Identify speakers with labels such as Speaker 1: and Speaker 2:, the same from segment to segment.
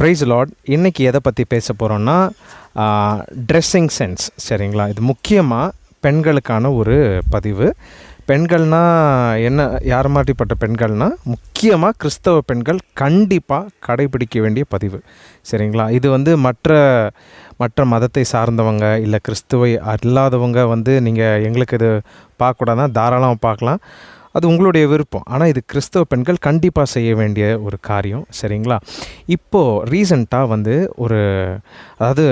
Speaker 1: Price Lord இன்றைக்கி எதை பற்றி பேச போகிறோன்னா ட்ரெஸ்ஸிங் சென்ஸ் சரிங்களா? இது முக்கியமாக பெண்களுக்கான ஒரு பதிவு. பெண்கள்னா என்ன யார் மாட்டிப்பட்ட பெண்கள்னா முக்கியமாக கிறிஸ்தவ பெண்கள் கண்டிப்பாக கடைபிடிக்க வேண்டிய பதிவு. சரிங்களா? இது வந்து மற்ற மற்ற மதத்தை சார்ந்தவங்க இல்லை கிறிஸ்துவை அல்லாதவங்க வந்து நீங்கள் எங்களுக்கு இது பார்க்கக்கூடாதுன்னா தாராளமாக பார்க்கலாம். அது உங்களுடைய விருப்பம். ஆனால் இது கிறிஸ்தவ பெண்கள் கண்டிப்பாக செய்ய வேண்டிய ஒரு காரியம். சரிங்களா? இப்போது ரீசண்டாக வந்து ஒரு அதாவது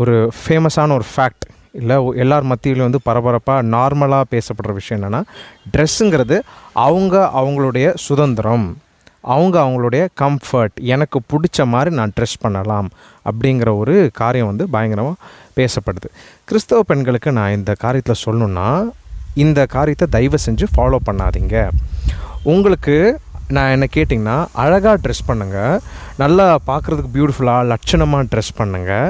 Speaker 1: ஒரு ஃபேமஸான ஒரு ஃபேக்ட் இல்லை எல்லார் மத்தியிலும் வந்து பரபரப்பாக நார்மலாக பேசப்படுற விஷயம் என்னென்னா ட்ரெஸ்ஸுங்கிறது அவங்க அவங்களுடைய சுதந்திரம். அவங்க அவங்களுடைய கம்ஃபர்ட் எனக்கு பிடிச்ச மாதிரி நான் ட்ரெஸ் பண்ணலாம் அப்படிங்கிற ஒரு காரியம் வந்து பயங்கரமாக பேசப்படுது. கிறிஸ்தவ பெண்களுக்கு நான் இந்த காரியத்தில் சொல்லணுன்னா இந்த காரியத்தை தயவு செஞ்சு ஃபாலோ பண்ணாதீங்க. உங்களுக்கு நான் என்ன கேட்டிங்கன்னா அழகாக ட்ரெஸ் பண்ணுங்கள் நல்லா பார்க்குறதுக்கு பியூட்டிஃபுல்லாக லட்சணமாக ட்ரெஸ் பண்ணுங்கள்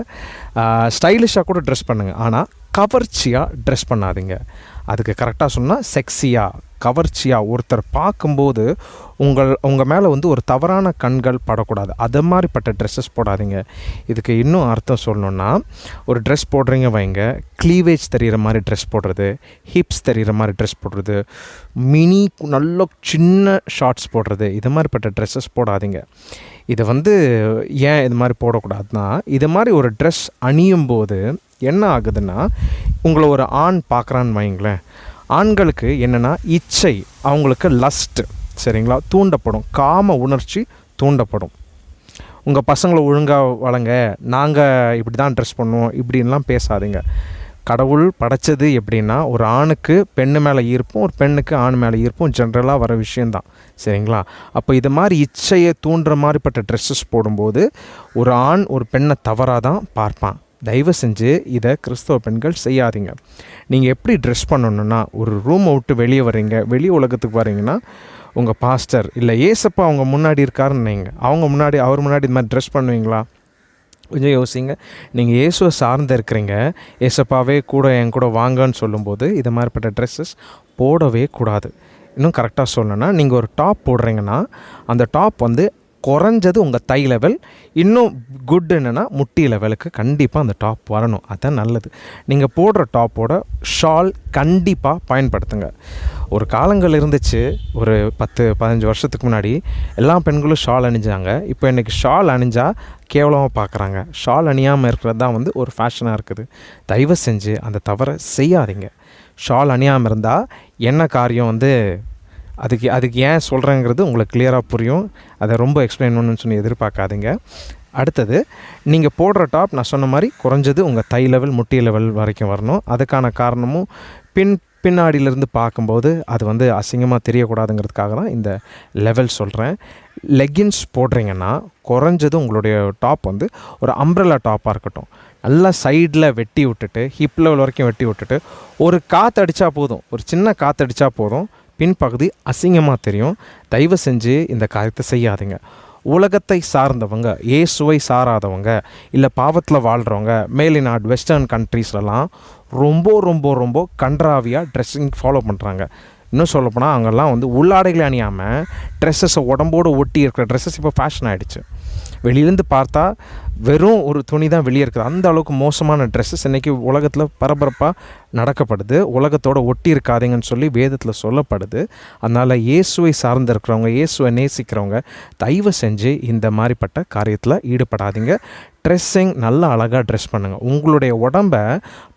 Speaker 1: ஸ்டைலிஷாக கூட ட்ரெஸ் பண்ணுங்கள் ஆனால் கவர்ச்சியாக ட்ரெஸ் பண்ணாதீங்க. அதுக்கு கரெக்டாக சொன்னால் செக்ஸியாக கவர்ச்சியாக ஒருத்தர் பார்க்கும்போது உங்கள் உங்கள் மேலே வந்து ஒரு தவறான கண்கள் படக்கூடாது. அது மாதிரிப்பட்ட ட்ரெஸ்ஸஸ் போடாதீங்க. இதுக்கு இன்னும் அர்த்தம் சொல்லணுன்னா ஒரு ட்ரெஸ் போடுறீங்க வைங்க. க்ளீவேஜ் தெரிகிற மாதிரி ட்ரெஸ் போடுறது. ஹிப்ஸ் தெரிகிற மாதிரி ட்ரெஸ் போடுறது. மினி நல்ல சின்ன ஷார்ட்ஸ் போடுறது. இது மாதிரிப்பட்ட ட்ரெஸ்ஸஸ் போடாதீங்க. இது வந்து ஏன் இது மாதிரி போடக்கூடாதுன்னா இது மாதிரி ஒரு ட்ரெஸ் அணியும் போது என்ன ஆகுதுன்னா உங்களை ஒரு ஆண் பார்க்குறான்னு வைங்களேன் ஆண்களுக்கு என்னென்னா இச்சை அவங்களுக்கு லஸ்ட்டு சரிங்களா? தூண்டப்படும். காம உணர்ச்சி தூண்டப்படும். உங்கள் பசங்களை ஒழுங்காக வளங்க. நாங்கள் இப்படி தான் ட்ரெஸ் பண்ணுவோம். இப்படின்லாம் பேசாதீங்க. கடவுள் படைச்சது எப்படின்னா ஒரு ஆணுக்கு பெண்ணு மேலே ஈர்ப்பும் ஒரு பெண்ணுக்கு ஆண் மேலே ஈர்ப்பும் ஜென்ரலாக வர விஷயந்தான் சரிங்களா? அப்போ இது மாதிரி இச்சையை தூண்டுற மாதிரிப்பட்ட ட்ரெஸ்ஸஸ் போடும்போது ஒரு ஆண் ஒரு பெண்ணை தவறாக தான் பார்ப்பான். தயவு செஞ்சு இதை கிறிஸ்தவ பெண்கள் செய்யாதீங்க. நீங்கள் எப்படி ட்ரெஸ் பண்ணணுன்னா ஒரு ரூமை விட்டு வெளியே வரீங்க வெளி உலகத்துக்கு வரீங்கன்னா உங்கள் பாஸ்டர் இல்லை ஏசப்பா அவங்க முன்னாடி இருக்காருன்னு நீங்கள் அவங்க முன்னாடி அவர் முன்னாடி இது மாதிரி ட்ரெஸ் பண்ணுவீங்களா? கொஞ்சம் யோசிங்க. நீங்கள் இயேசுவை சார்ந்து இருக்கிறீங்க. ஏசப்பாவே கூட என் கூட வாங்கன்னு சொல்லும்போது இது மாதிரிப்பட்ட ட்ரெஸ்ஸஸ் போடவே கூடாது. இன்னும் கரெக்டாக சொல்லணும்னா நீங்கள் ஒரு டாப் போடுறீங்கன்னா அந்த டாப் வந்து குறைஞ்சது உங்கள் தை லெவல் இன்னும் குட் என்னென்னா முட்டி லெவலுக்கு கண்டிப்பாக அந்த டாப் வரணும். அதுதான் நல்லது. நீங்கள் போடுற டாப்போட ஷால் கண்டிப்பாக பயன்படுத்துங்க. ஒரு காலங்கள் இருந்துச்சு ஒரு பத்து பதினஞ்சு வருஷத்துக்கு முன்னாடி எல்லா பெண்களும் ஷால் அணிஞ்சாங்க. இப்போ இன்றைக்கி ஷால் அணிஞ்சால் கேவலமாக பார்க்குறாங்க ஷால் அணியாமல் இருக்கிறது தான் வந்து ஒரு ஃபேஷனாக இருக்குது. தயவு செஞ்சு அந்த தவறை செய்யாதீங்க. ஷால் அணியாமல் இருந்தால் என்ன காரியம் வந்து அதுக்கு அதுக்கு ஏன் சொல்கிறேங்கிறது உங்களுக்கு கிளியராக புரியும். அதை ரொம்ப எக்ஸ்பிளைன் பண்ணணும்னு சொல்லி எதிர்பார்க்காதீங்க. அடுத்தது நீங்கள் போடுற டாப் நான் சொன்ன மாதிரி குறைஞ்சது உங்கள் தை லெவல் முட்டி லெவல் வரைக்கும் வரணும். அதுக்கான காரணமும் பின் பின்னாடியிலேருந்து பார்க்கும்போது அது வந்து அசிங்கமாக தெரியக்கூடாதுங்கிறதுக்காக தான் இந்த லெவல் சொல்கிறேன் லெகின்ஸ் போடுறீங்கன்னா குறைஞ்சது உங்களுடைய டாப் வந்து ஒரு அம்ப்ரலா டாப்பாக இருக்கட்டும். நல்லா சைடில் வெட்டி விட்டுட்டு ஹிப் லெவல் வரைக்கும் வெட்டி விட்டுட்டு ஒரு காற்று அடித்தா போதும். ஒரு சின்ன காற்று அடித்தா போதும். பின்பகுதி அசிங்கமாக தெரியும். தயவு செஞ்சு இந்த காரியத்தை செய்யாதீங்க. உலகத்தை சார்ந்தவங்க இயேசுவை சாராதவங்க இல்லை பாவத்தில் வாழ்கிறவங்க மேலிநாடு வெஸ்டர்ன் கண்ட்ரீஸ்லலாம் ரொம்ப ரொம்ப ரொம்ப கன்றாவியாக ட்ரெஸ்ஸிங் ஃபாலோ பண்ணுறாங்க இன்னும் சொல்லப்போனால் அங்கெல்லாம் வந்து உள்ளாடைகளை அணியாமல் ட்ரெஸ்ஸஸை உடம்போடு ஒட்டி இருக்கிற ட்ரெஸ்ஸஸ் இப்போ ஃபேஷன் ஆகிடுச்சு வெளியிலேருந்து பார்த்தா வெறும் ஒரு துணி தான் வெளியே இருக்குது. அந்த அளவுக்கு மோசமான ட்ரெஸ்ஸஸ் இன்றைக்கி உலகத்தில் பரபரப்பாக நடக்கப்படுது. உலகத்தோட ஒட்டி இருக்காதீங்கன்னு சொல்லி வேதத்தில் சொல்லப்படுது. அதனால் இயேசுவை சார்ந்திருக்கிறவங்க இயேசுவை நேசிக்கிறவங்க தயவு செஞ்சு இந்த மாதிரிப்பட்ட காரியத்தில் ஈடுபடாதீங்க. ட்ரெஸ்ஸிங் நல்லா அழகாக ட்ரெஸ் பண்ணுங்கள் உங்களுடைய உடம்பை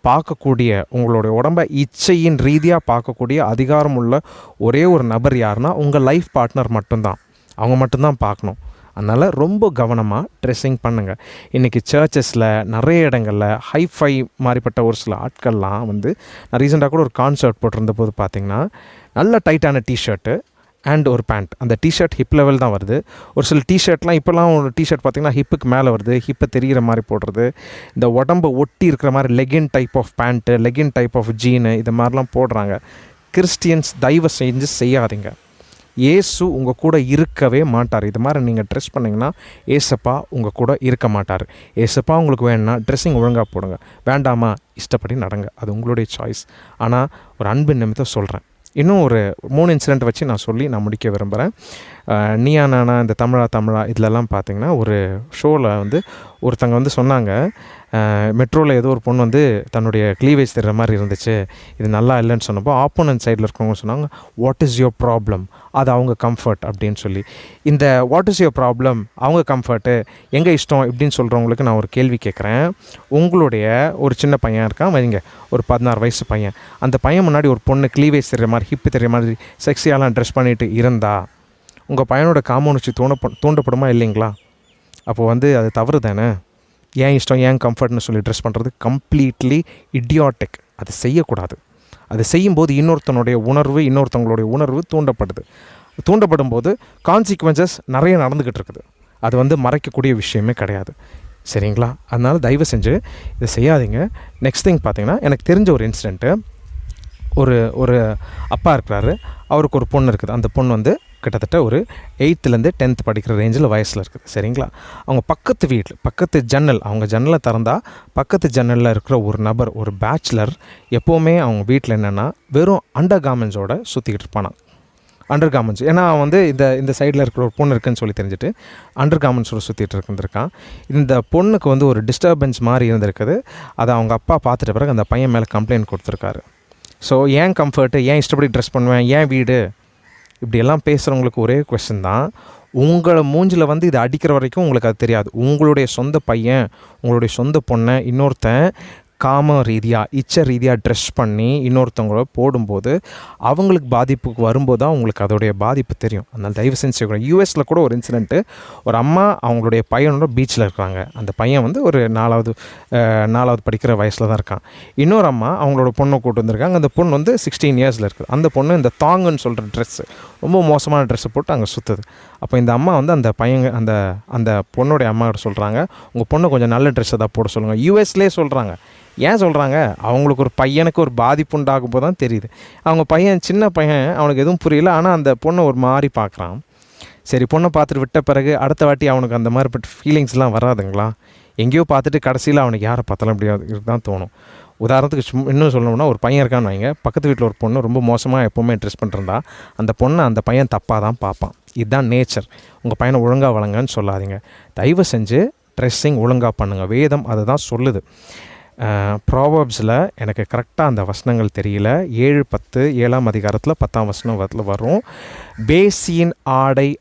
Speaker 1: பார்க்கக்கூடிய உங்களுடைய உடம்பை இச்சையின் ரீதியாக பார்க்கக்கூடிய அதிகாரம் உள்ள ஒரே ஒரு நபர் யாருன்னா உங்கள் லைஃப் பார்ட்னர் மட்டும்தான். அவங்க மட்டும்தான் பார்க்கணும். அதனால் ரொம்ப கவனமாக ட்ரெஸ்ஸிங் பண்ணுங்கள் இன்றைக்கி சர்ச்சஸில் நிறைய இடங்களில் ஹைஃபை மாதிரிப்பட்ட ஒரு சில ஆட்கள்லாம் வந்து நான் ரீசெண்டாக கூட ஒரு கான்சர்ட் போட்டிருந்த போது பார்த்திங்கன்னா நல்ல டைட்டான டிஷர்ட்டு அண்ட் ஒரு பேண்ட் அந்த டிஷர்ட் ஹிப் லெவல் தான் வருது. ஒரு சில டிஷர்ட்லாம் இப்போல்லாம் ஒரு டிஷர்ட் பார்த்திங்கன்னா ஹிப்புக்கு மேலே வருது ஹிப்பை தெரிகிற மாதிரி போடுறது. இந்த உடம்பு ஒட்டி இருக்கிற மாதிரி legging type of pant legging type of jean இது மாதிரிலாம் போடுறாங்க. கிறிஸ்டியன்ஸ் தயவு செஞ்சு செய்யாதீங்க. ஏசு உங்கள் கூட இருக்கவே மாட்டார். இது மாதிரி நீங்கள் ட்ரெஸ் பண்ணிங்கன்னா ஏசப்பா உங்கள் கூட இருக்க மாட்டார். ஏசப்பா உங்களுக்கு வேணும்னா ட்ரெஸ்ஸிங் ஒழுங்காக போடுங்க. வேண்டாமா இஷ்டப்படி நடங்க. அது உங்களுடைய சாய்ஸ் ஆனால் ஒரு அன்பு நிமித்தம் சொல்கிறேன் இன்னும் ஒரு மூணு இன்சிடெண்ட் வச்சு நான் சொல்லி நான் முடிக்க விரும்புகிறேன் நீயா நானா இந்த தமிழா தமிழா இதிலெல்லாம் பார்த்தீங்கன்னா ஒரு ஷோவில் வந்து ஒருத்தங்க வந்து சொன்னாங்க. மெட்ரோவில் ஏதோ ஒரு பொண்ணு வந்து தன்னுடைய க்ளீவேஜ் தெரிகிற மாதிரி இருந்துச்சு. இது நல்லா இல்லைன்னு சொன்னப்போ ஆப்போனன்ட் சைடில் இருக்கவங்க சொன்னாங்க வாட் இஸ் யுவர் ப்ராப்ளம் அது அவங்க கம்ஃபர்ட் அப்படின்னு சொல்லி. இந்த வாட் இஸ் யுவர் ப்ராப்ளம் அவங்க கம்ஃபர்ட்டு எங்கே இஷ்டம்? இப்படின்னு சொல்கிறவங்களுக்கு நான் ஒரு கேள்வி கேட்குறேன் உங்களுடைய ஒரு சின்ன பையன் இருக்கான் வைங்க ஒரு பதினாறு வயசு பையன். அந்த பையன் முன்னாடி ஒரு பொண்ணு க்ளீவேஜ் தெரிகிற மாதிரி ஹிப்பு தெரிகிற மாதிரி செக்ஸியாலாம் ட்ரெஸ் பண்ணிட்டு இருந்தா உங்கள் பையனோட காமோனுச்சு தூண தூண்டப்படுமா இல்லைங்களா? அப்போ வந்து அது தவறு தானே? ஏன் இஷ்டம் ஏன் கம்ஃபர்ட்னு சொல்லி ட்ரெஸ் பண்ணுறது கம்ப்ளீட்லி இடியாட்டிக் அது செய்யக்கூடாது. அது செய்யும்போது இன்னொருத்தனுடைய உணர்வு இன்னொருத்தவங்களுடைய உணர்வு தூண்டப்படுது. தூண்டப்படும் போது கான்சிக்வன்சஸ் நிறைய நடந்துக்கிட்டு இருக்குது. அது வந்து மறைக்கக்கூடிய விஷயமே கிடையாது. சரிங்களா? அதனால் தயவு செஞ்சு இதை செய்யாதீங்க. நெக்ஸ்ட் திங் பார்த்தீங்கன்னா எனக்கு தெரிஞ்ச ஒரு இன்சிடெண்ட்டு ஒரு ஒரு அப்பா இருக்கிறாரு. அவருக்கு ஒரு பொண்ணு இருக்குது. அந்த பொண்ணு வந்து கிட்டத்தட்ட ஒரு எயித்துலேருந்து டென்த் படிக்கிற ரேஞ்சில் வயசில் இருக்குது. சரிங்களா? அவங்க பக்கத்து வீட்டில் பக்கத்து ஜன்னல் அவங்க ஜன்னலை திறந்தால் பக்கத்து ஜன்னலில் இருக்கிற ஒரு நபர் ஒரு பேச்சுலர் எப்போவுமே அவங்க வீட்டில் என்னென்னா வெறும் அண்டர் கார்மெண்ட்ஸோட சுற்றிக்கிட்டு இருப்பானா அண்டர் கார்மெண்ட்ஸ் ஏன்னா அவன் வந்து இந்த இந்த சைடில் இருக்கிற ஒரு பொண்ணு இருக்குன்னு சொல்லி தெரிஞ்சுட்டு அண்டர் கார்மெண்ட்ஸோட சுற்றிட்டு இருந்திருக்கான். இந்த பொண்ணுக்கு வந்து ஒரு டிஸ்டர்பன்ஸ் மாதிரி இருந்திருக்குது. அதை அவங்க அப்பா பார்த்துட்ட பிறகு அந்த பையன் மேலே கம்ப்ளைண்ட் கொடுத்துருக்காரு. ஸோ ஏன் கம்ஃபர்ட்டு ஏன் இஷ்டப்படி ட்ரெஸ் பண்ணுவேன்? ஏன் வீடு? இப்படியெல்லாம் பேசுகிறவங்களுக்கு ஒரே கொஷின் தான். உங்களை மூஞ்சில் வந்து இது அடிக்கிற வரைக்கும் உங்களுக்கு அது தெரியாது. உங்களுடைய சொந்த பையன் உங்களுடைய சொந்த பொண்ணை இன்னொருத்தன் காம ரீதியாக இச்ச ரீதியாக ட்ரெஸ் பண்ணி இன்னொருத்தவங்கள போடும்போது அவங்களுக்கு பாதிப்புக்கு வரும்போது தான் உங்களுக்கு அதோடைய பாதிப்பு தெரியும். அதனால் தயவு செஞ்சு யூஎஸில் கூட ஒரு இன்சிடென்ட்டு ஒரு அம்மா அவங்களுடைய பையனோட பீச்சில் இருக்கிறாங்க அந்த பையன் வந்து ஒரு நாலாவது நாலாவது படிக்கிற வயசில் தான் இருக்கான். இன்னொரு அம்மா அவங்களோட பொண்ணை கூட்டு வந்திருக்காங்க. அந்த பொண்ணு வந்து சிக்ஸ்டீன் இயர்ஸில் இருக்குது. அந்த பொண்ணு இந்த தாங்குன்னு சொல்கிற ட்ரெஸ்ஸு ரொம்ப மோசமான ட்ரெஸ்ஸை போட்டு அங்கே சுற்றுது அப்போ இந்த அம்மா வந்து அந்த பையங்க அந்த அந்த பொண்ணுடைய அம்மா சொல்கிறாங்க உங்கள் பொண்ணை கொஞ்சம் நல்ல ட்ரெஸ்ஸை தான் போட சொல்லுங்கள் யூஎஸ்லேயே சொல்கிறாங்க ஏன் சொல்கிறாங்க அவங்களுக்கு ஒரு பையனுக்கு ஒரு பாதிப்பு உண்டாகும் போது தான் தெரியுது. அவங்க பையன் சின்ன பையன் அவனுக்கு எதுவும் புரியல. ஆனால் அந்த பொண்ணை ஒரு மாதிரி பார்க்குறான். சரி பொண்ணை பார்த்துட்டு விட்ட பிறகு அடுத்த வாட்டி அவனுக்கு அந்த மாதிரிப்பட்ட ஃபீலிங்ஸ்லாம் வராதுங்களா? எங்கேயோ பார்த்துட்டு கடைசியில் அவனுக்கு யாரை பார்த்தாலும் முடியாது தான் தோணும். உதாரணத்துக்கு சும் இன்னும் சொல்லணும்னா ஒரு பையன் இருக்கான்னு வைங்க. பக்கத்து வீட்டில் ஒரு பொண்ணு ரொம்ப மோசமாக எப்போவுமே ட்ரெஸ் பண்ணுறா அந்த பொண்ணை அந்த பையன் தப்பாக தான் பார்ப்பான். இதுதான் நேச்சர் உங்கள் பையனை ஒழுங்காக வளங்கன்னு சொல்லாதீங்க. தயவு செஞ்சு ட்ரெஸ்ஸிங் ஒழுங்காக பண்ணுங்கள் வேதம் அதை தான் சொல்லுது ப்ராவப்ஸில் எனக்கு கரெக்டாக அந்த வசனங்கள் தெரியல. ஏழு பத்து ஏழாம் அதிகாரத்தில் பத்தாம் வசனம் வரல வரும். பேசியின் ஆடை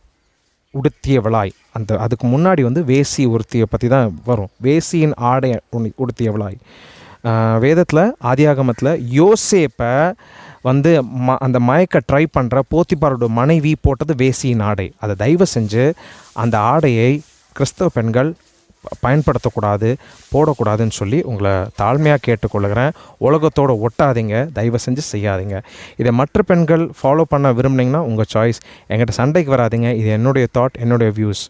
Speaker 1: உடுத்தியவளாய் அந்த அதுக்கு முன்னாடி வந்து வேசி உடுத்தியை பற்றி தான் வரும். வேசியின் ஆடை உனி- உடுத்தியவளாய் வேதத்தில் ஆதியாகமத்தில் யோசேப்பை வந்து ம அந்த மயக்க ட்ரை பண்ணுற போத்திபாரோட மனைவி போட்டது வேசியின் ஆடை. அதை தயவு செஞ்சு அந்த ஆடையை கிறிஸ்தவ பெண்கள் பயன்படுத்தக்கூடாது போடக்கூடாதுன்னு சொல்லி உங்களை தாழ்மையாக கேட்டுக்கொள்கிறேன். உலகத்தோடு ஒட்டாதீங்க தயவு செஞ்சு செய்யாதீங்க. இதை மற்ற பெண்கள் ஃபாலோ பண்ண விரும்புனீங்கன்னா உங்கள் சாய்ஸ் எங்கிட்ட சண்டைக்கு வராதிங்க. இது என்னுடைய தாட் என்னுடைய வியூஸ்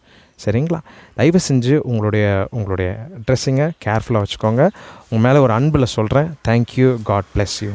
Speaker 1: சரிங்களா? தயவு செஞ்சு உங்களுடைய உங்களுடைய ட்ரெஸ்ஸிங்கை கேர்ஃபுல்லாக வச்சுக்கோங்க. உங்கள் மேலே ஒரு அன்பில் சொல்கிறேன் தேங்க்யூ காட் பிளஸ் யூ